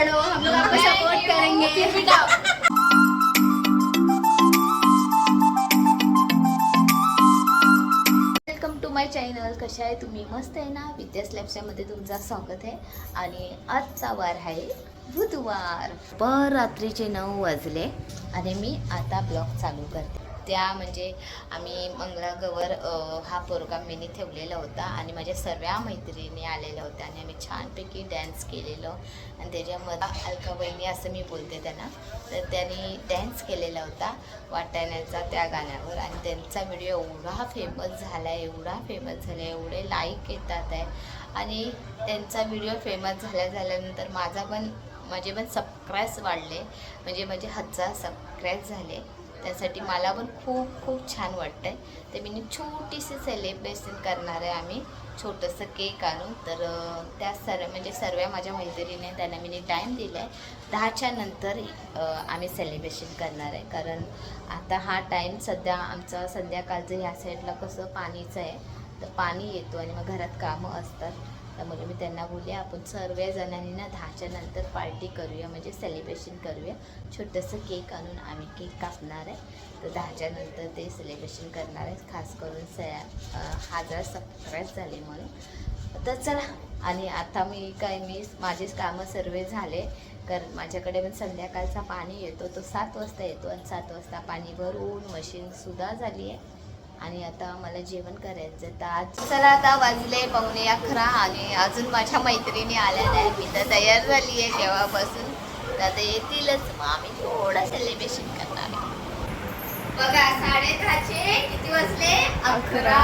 बढ़ो हम लोग आपको सपोर्ट करेंगे? वेलकम टू माय चॅनल कशा आहे तुम्ही? मस्त आहे ना? विद्यास लॅबच्यामध्ये तुमचं स्वागत आहे. आणि आजचा वार आहे बुधवार. पर रात्रीचे नऊ वाजले. आणि मी आता ब्लॉग चालू करते. त्या म्हणजे आम्ही मंगळागौर हा प्रोग्राम मीनी ठेवलेला होता आणि माझ्या सर्व मैत्रिणी आलेल्या होत्या आणि आम्ही छानपैकी डॅन्स केलेलं. आणि त्याच्यामध्ये अलका बहिणी असं मी बोलते त्यांना तर त्यांनी डॅन्स केलेला होता वाटाण्याचा त्या गाण्यावर. आणि त्यांचा व्हिडिओ एवढा फेमस झाला आहे एवढा फेमस झाला आहे एवढे लाईक येतात आहे. आणि त्यांचा व्हिडिओ फेमस झाल्या झाल्यानंतर माझा पण माझे पण सबस्क्राईब्स वाढले. म्हणजे माझे हजार सबस्क्राईब झाले. त्यासाठी मला पण खूप खूप छान वाटतं आहे तर मी छोटीशी सेलिब्रेशन करणार आहे आम्ही. छोटंसं केक आणून. तर त्या सर्व म्हणजे सर्व माझ्या मैत्रिणीने त्यांना मी टाईम दिला आहे दहाच्या नंतर आम्ही सेलिब्रेशन करणार आहे. कारण आता हा टाईम सध्या आमचा संध्याकाळचं ह्या साईडला कसं पाणीचं आहे. तर पाणी येतो आणि मग घरात कामं असतात. त्यामुळे म्हणजे मी त्यांना बोलले आपण सर्व जणांनी ना दहाच्या नंतर पार्टी करूया म्हणजे सेलिब्रेशन करूया. छोटंसं केक आणून आम्ही केक कापणार आहे. तर दहाच्या नंतर ते सेलिब्रेशन करणार आहे खास करून स हजार सबस्क्राईब झाले म्हणून. तर चला आणि आता मी काय मी माझे कामं सर्व झाले. कारण माझ्याकडे पण संध्याकाळचा पाणी येतो तो सात वाजता येतो आणि सात वाजता पाणी भरून मशीनसुद्धा झाली आहे. आणि आता मला जेवण करायचं तर आज चला आता वाजले पावणे अकरा आणि अजून माझ्या मैत्रिणी आल्या नाही. मी तर तयार झाली आहे तेव्हापासून तर आता येतीलच. मग आम्ही थोडं सेलिब्रेशन करणार बघा साडे दहाचे किती वाजले? अकरा.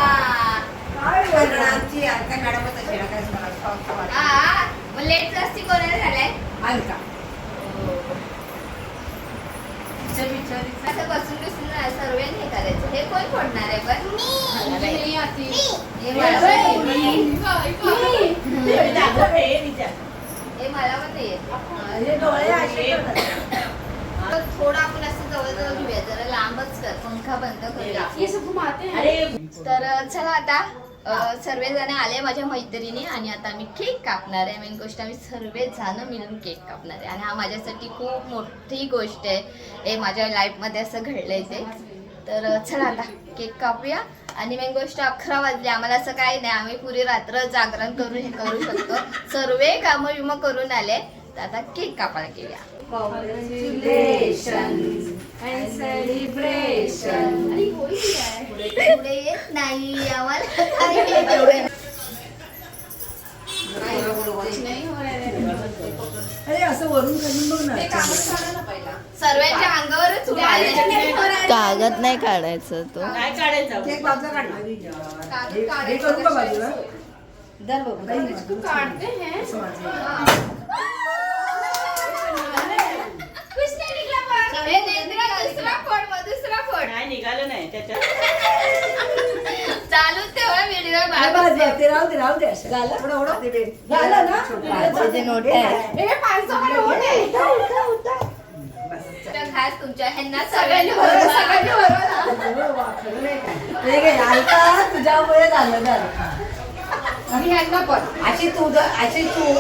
हा मग लेट जास्ती कोणाला झालाय? असं बसून बसून सर्वे नाही करायचं. हे कोण फोडणार हे मला पण तर थोडं आपण असं जवळजवळ घेऊया जरा लांबच कर पंखा बंद करूया तर चला आता सर्वजण आले माझ्या मैत्रिणी आणि आता आम्ही केक कापणार आहे मेन गोष्ट आम्ही सर्वजण मिळून केक कापणार आहे आणि हा माझ्यासाठी खूप मोठी गोष्ट आहे हे माझ्या लाईफमध्ये असं घडलंय ते तर चला आता केक कापूया. आणि मेन गोष्ट अकरा वाजले. आम्हाला असं काही नाही. आम्ही पुरी रात्र जागरण करून हे करू शकतो. सर्व कामं विमं करून आले. तर आता केक कापायला घेऊया येत नाही. आम्हाला असं वरून करून बघ ना. सर्वांच्या अंगावरच उभा आहे. कागद नाही काढायचं तो. काय काढायचं. हे- हे बाजूला. बघू. हैं असं माझं. कुछ नाही निघला पण. हे नेंद्रा दुसरा फोड मग दुसरा फोड. काय निघालं नाही त्याच्यात. चालूच व्हिडिओ काय बस बस, ते राहू दे राहू दे असं. एवढं- एवढं ते बे- झालं ना? पाचशेची नोट आहे. ये पाँच सौ का नोट खास तुमच्या ह्यांना सगळ्यांनी भरवलं, सगळ्यांनी का? घे, आता तुझ्यामुळे झालं झालं. आणि ह्यांना पण. अशी तू ज- अशी तू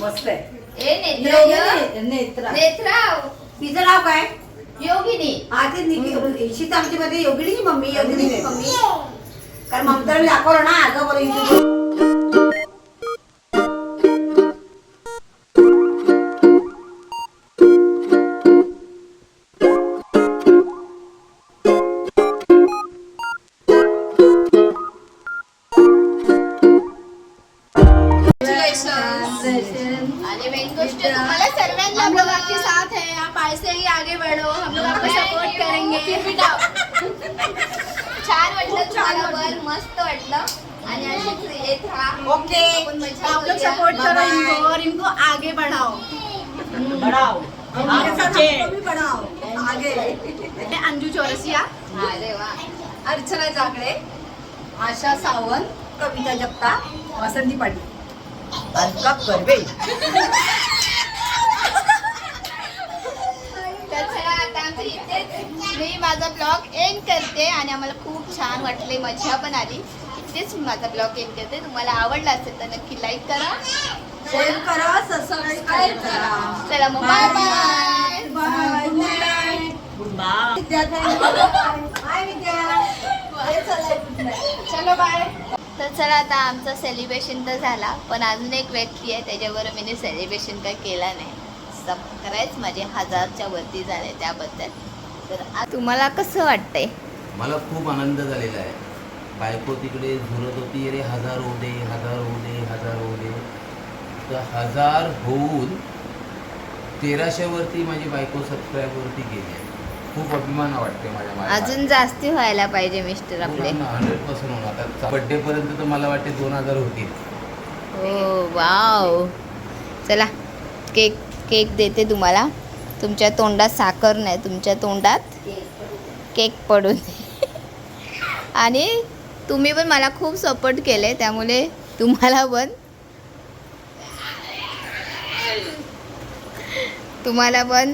मस्त आहे. ए नेत्रा योगिनी, नेत्रा. तिचं नाव काय? योगिनी. ते निकी शीत आमची मध्ये योगिनीची मम्मी योगिनीची मम्मी. कारण ममता मी दाखवलं ना अगं बरं आणि मेन गोष्ट तुम्हाला सर्वांना हम लोग. आपके साथ हैं आप ऐसे ही आगे बढ़ो. हम लोग आपको सपोर्ट करेंगे. छान वाटलं तुम्हाला पण मस्त वाटलं. आणि अशीच येत राहा ओके. आपण मजा आप लोग करूया. सपोर्ट करो. इनको. और इनको आगे बढ़ाओ. बढ़ाओ. मैं अंजू चौरसिया. अरे वा. अर्चना जागडे आशा सावंत कविता जगताप वासंती पाटील. अलका कर्वे? तर चला आता आमचं इथेच मी माझा ब्लॉग एंड करते आणि आम्हाला खूप छान वाटले मजा पण आली. इथेच मी माझा ब्लॉग एंड करते. तुम्हाला आवडला असेल तर नक्की लाईक करा. शेअर करा सबस्क्राईब करा. चला मग bye bye bye goodbye bye Vidya चलो बाय तर चला आता आमचं सेलिब्रेशन तर झाला पण अजून एक व्यक्ती आहे त्याच्यावर मी सेलिब्रेशन काय केला नाही. सबस्क्राईब माझे हजारच्या वरती झाले त्याबद्दल. तर तुम्हाला कसं वाटतंय? मला खूप आनंद झालेला आहे. बायको तिकडे झुरत होती अरे हजार होऊ दे हजार होऊ दे हजार होऊ दे. तर हजार होऊन तेराशेवरती माझी बायको सबस्क्राईबवरती गेली आहे. खूप अभिमान वाटते माझ्या अजून जास्ती व्हायला पाहिजे मिस्टर आपले. हंड्रेड पर्सेंट होणार. आता बड्डेपर्यंत तर मला वाटते दोन हजार होतील. हो वाव. चला केक केक देते तुम्हाला. तुमच्या तोंडात साखर नाही तुमच्या तोंडात केक पडून. आणि तुम्ही पण मला खूप सपोर्ट केले त्यामुळे तुम्हाला पण तुम्हाला पण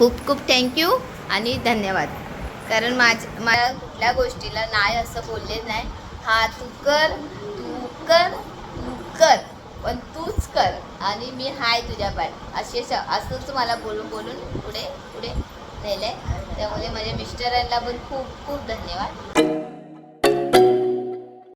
खूप खूप थँक्यू आणि धन्यवाद. कारण माझ मला कुठल्या गोष्टीला नाही असं बोलले नाही. हा तू कर तू कर तू कर पण तूच कर आणि मी हाय तुझ्या पाठ असे श असंच मला बोलून बोलून पुढे पुढे नेलं. आहे त्यामुळे माझ्या मिस्टरांना पण खूप खूप धन्यवाद.